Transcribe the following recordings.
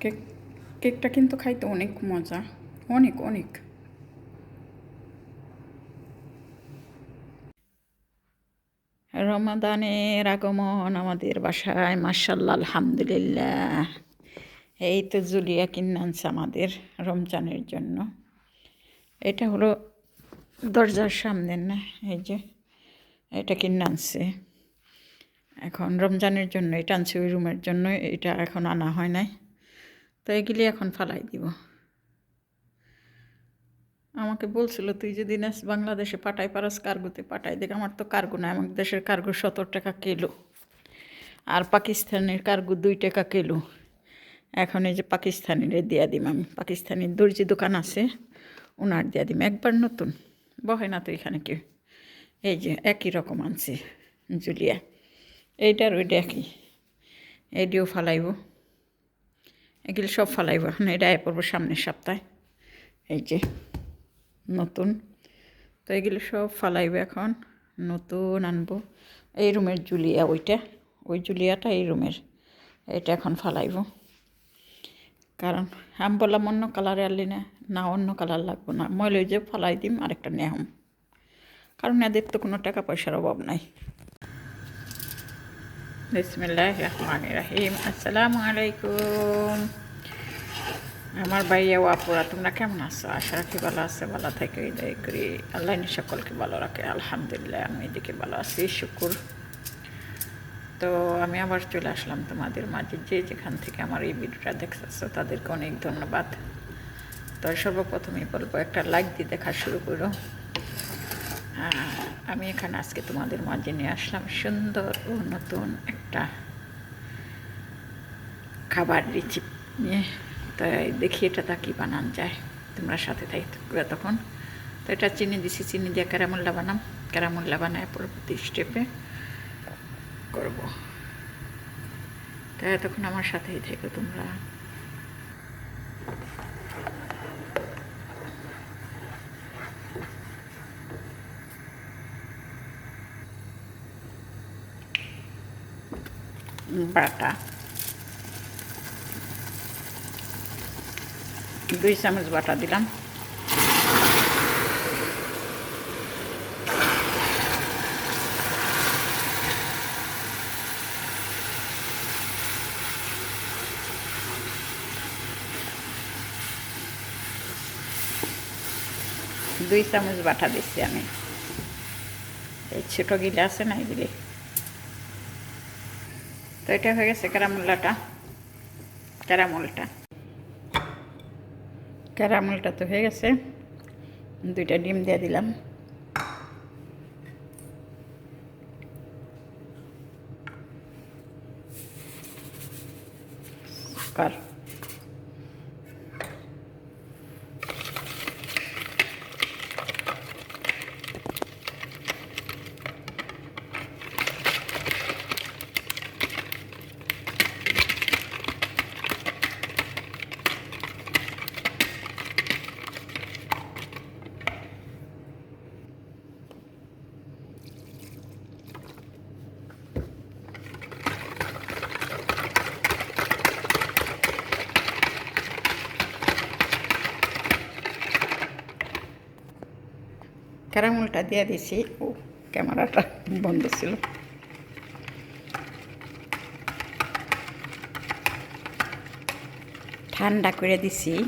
Cake, কেকটা কিন্তু খাইতে অনেক মজা। অনেক অনেক। রমাদানের আগমন আমাদের বাসায় মার্শাল্লাহ আলহামদুলিল্লাহ। এই তো জুলিয়া কিনে আমাদের রমজানের জন্য। এটা হলো দরজার সামনে না, এই যে এটা কিনে এখন রমজানের জন্য এটা আনছে, ওই রুমের জন্য এটা এখন আনা হয় নাই। তো এগুলি এখন ফালাই দিব। আমাকে বলছিল, তুই যদি নেস বাংলাদেশে পাঠাই, পারাস কার্গোতে পাঠাই, দেখ আমার তো কার্গো না আমার দেশের কার্গো সত্তর টাকা কিলো। আর পাকিস্তানের কার্গো দুই টাকা কিলো। এখন এই যে পাকিস্তানিরে দিয়া দিম আমি। পাকিস্তানির দর্জি দোকান আছে ওনার দিয়া দিম। একবার নতুন, বহে না তো এখানে কেউ। এই যে একই রকম আনছি, জুলিয়া। এইটার ওইটা একই। এইটিও ফালাইব। এগুলো সব ফালাইব এখন, এটা পড়ব সামনের সপ্তাহে। এই যে, নতুন। তো এগুলো সব ফালাইবে এখন, নতুন আনব। এই রুমের জুলিয়া, ওইটা, ওই জুলিয়াটা এই রুমের, এটা এখন ফালাইব। কারণ আমি বললাম অন্য কালারে আনলি না না অন্য কালার লাগবো না। মই লই যে ফালাই দিম, আরেকটা নেহম কারণ এদের তো কোনো টাকা পয়সার অভাব নাই। বিসমিল্লাহ রহমান রাহিম আসসালামু আলাইকুম আমার ভাইয়া আপুরা, তোমরা কেমন আছো? আশা রাখি ভালো আছে, ভালো থেকে, হৃদয় করি। আল্লাহ সকলকে ভালো রাখে, আলহামদুলিল্লাহ, আমি এদিকে ভালো আছি, শুকুর। তো আমি আবার চলে আসলাম তোমাদের মাঝে, যে যেখান থেকে আমার এই ভিডিওটা দেখতেছো, তাদেরকে অনেক ধন্যবাদ। তো সর্বপ্রথমেই বলব, একটা লাইক দিয়ে দেখা শুরু করো। আমি এখানে আজকে তোমাদের মাঝে নিয়ে আসলাম সুন্দর ও নতুন একটা খাবার রেসিপি নিয়ে। তাই দেখি এটা তা কী বানান যায়। তোমরা সাথে তাই থাকবে তখন। তো এটা চিনি দিছি, চিনি দিয়ে ক্যারামুল্লা বানাম। ক্যারামুল্লা বানায় পরবর্তী স্টেপে করব। তাই তখন আমার সাথেই থেকো তোমরা। বাটা দুই চামচ বাটা দিলাম। দুই চামচ বাটা দিচ্ছি আমি। এই ছোটো গিলে আছে না এগুলি? তো এটা হয়ে গেছে ক্যারামুল্লাটা। ক্যারামুলটা। ক্যারামুলটা তো হয়ে গেছে। দুইটা ডিম দিয়ে দিলাম। কার? ক্যারামুলটা দিয়ে দিছি ও, ক্যামেরাটা বন্ধ ছিল। ঠান্ডা করে দিছি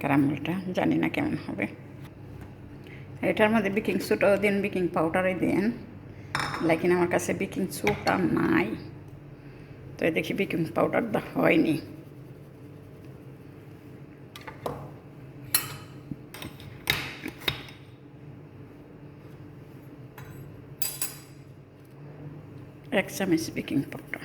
ক্যারামুলটা, জানি না কেমন হবে। এটার মধ্যে বেকিং সোডাও দিন, বেকিং পাউডারও দিন। লেকিন আমার কাছে বেকিং সোডা নাই। তো দেখি বেকিং পাউডার হয়নি। এক চামচ বেকিং পাউডার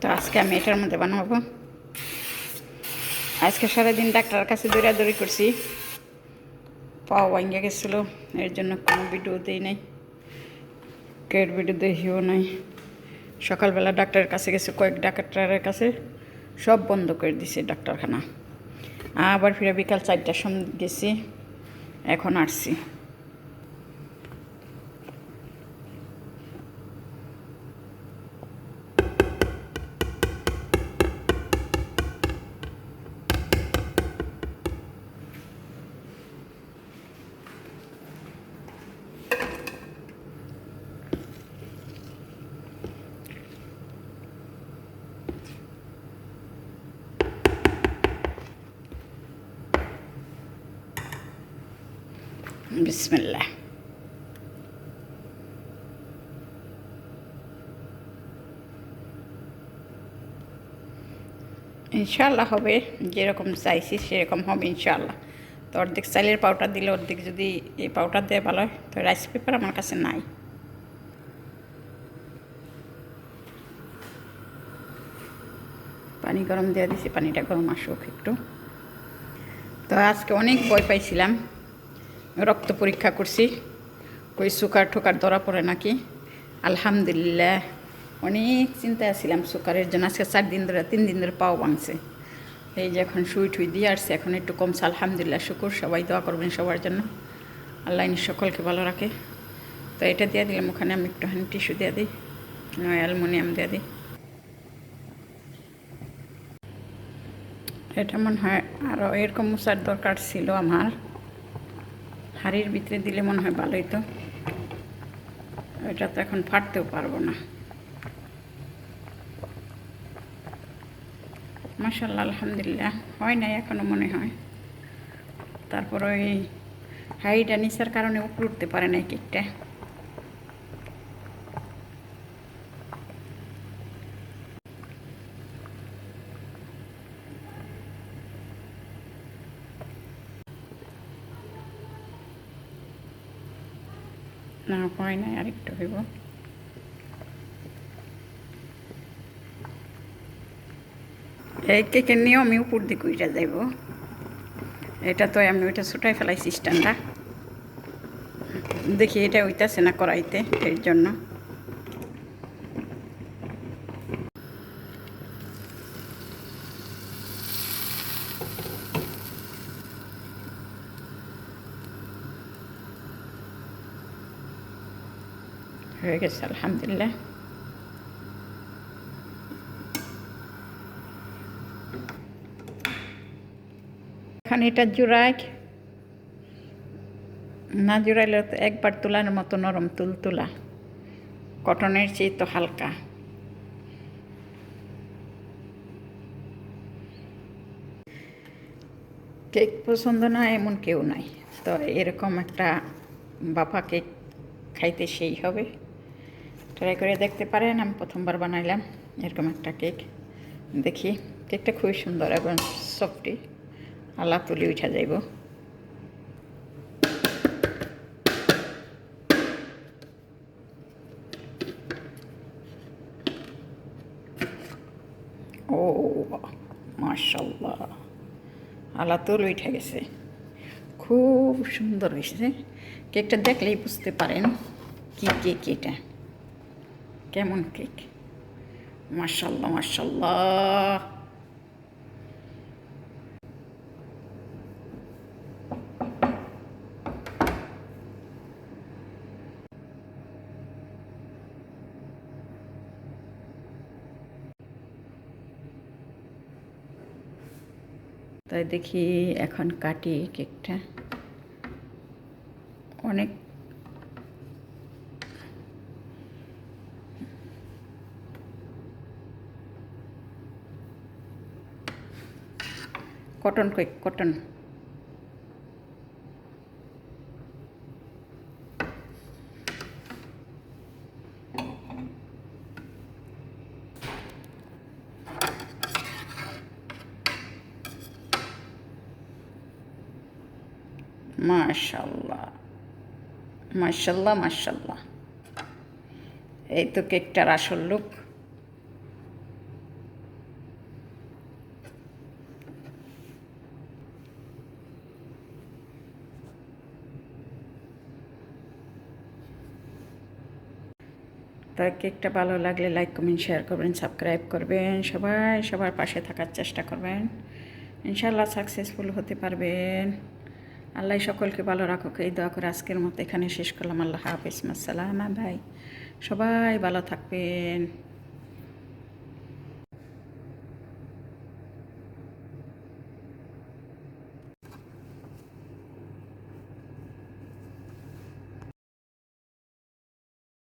তো আজকে আমি এটার মধ্যে বানাবো আজকে সারাদিন ডাক্তারের কাছে দৌড়াদৌড়ি করছি। পাও ভাঙ্গে গেছিল, এর জন্য কোনো ভিডিও দিই নাই। কেট ভিডিও দেখিও নাই। সকালবেলা ডাক্তারের কাছে গেছে কয়েক ডাক্তারের কাছে, সব বন্ধ করে দিছে ডাক্তারখানা। আবার ফিরে বিকাল চারটার সময় গেছি, এখন আসছি। বিসমিল্লাহ ইনশাল্লাহ হবে, যেরকম চাইছি সেরকম হবে ইনশাল্লাহ তো অর্ধেক চাইলের পাউডার দিলে অর্ধেক যদি এই পাউডার দেওয়া ভালো হয়, তো রাইস পেপার আমার কাছে নাই। পানি গরম দেওয়া দিছি, পানিটা গরম আসুক একটু। তো আজকে অনেক ভয় পাইছিলাম। রক্ত পরীক্ষা করছি। কই সুকার ঠোকার ধরা পড়ে নাকি? আলহামদুলিল্লাহ। অনেক চিন্তায় ছিলাম সুকারের জন্য। আজকে চার দিন ধরে, তিন দিন ধরে পাও ভাঙছে। এই যে এখন শুই ঠুই দিয়ে আসছে, এখন একটু কমছে। আলহামদুলিল্লাহ, শুকুর। সবাই দোয়া করবেন সবার জন্য। আল্লাহ সকলকে ভালো রাখে। তো এটা দিয়ে দিলাম, ওখানে আমি একটুখানি টিস্যু দিয়ে দিই। নয়, অ্যালমোনিয়াম দিয়ে দিই। এটা মনে হয় আরও এরকম মশার দরকার ছিল আমার। হাড়ির ভিতরে দিলে মনে হয় ভালোই তো। ওইটা তো এখন ফাটতেও পারব না। মাসাল্লাহ আলহামদুলিল্লাহ। হয় নাই এখনও মনে হয়। তারপর ওই হাইটা নিচার কারণে উপরে উঠতে পারে না কেকটা। না হয় নাই আরেকটু হইব। এই কেকের নিয়েও আমি উপর দিকে উইটা যাইব। এটা তো আমি ওইটা ছুটাই ফেলাই সিস্টেমটা দেখি এটা ওইটা না করাইতে, এর জন্য। হয়ে গেছে, আলহামদুলিল্লাহ। এখন এটা জোড়াই না জোড়াইলে একবার তোলার মতো নরম তুল তোলা। কটনের চেয়ে তো হালকা। কেক পছন্দ না, এমন কেউ নাই। তো এরকম একটা বাফা কেক খাইতে সেই হবে। ট্রাই করে দেখতে পারেন, আমি প্রথমবার বানাইলাম। এরকম একটা কেক। দেখি, কেকটা খুবই সুন্দর এবং সফটি আল্লাহ তুলি উঠা যাইব। ও মাশাল্লাহ আল্লাহ তুল উঠে গেছে। খুব সুন্দর হয়েছে। কেকটা দেখলেই বুঝতে পারেন কি কেক এটা। কেমন কেক? মার্শাল্লাহ মার্শাল্লাহ তাই দেখি এখন কাটি কেকটা। অনেক কটন কেক কটন। মাশাল্লাহ। মাশাল্লাহ মাশাল্লাহ। এই তো কেকটার আসল লুক তো কেকটা ভালো লাগলে লাইক কমেন্ট শেয়ার করবেন সাবস্ক্রাইব করবেন, সবাই সবার পাশে থাকার চেষ্টা করবেন। ইনশাল্লাহ সাকসেসফুল হতে পারবেন। আল্লাহ সকলকে ভালো রাখুক। এই দোয়া করে আজকের মতো এখানে শেষ করলাম। আল্লাহ হাফিজ। মাসালামা ভাই সবাই ভালো থাকবেন।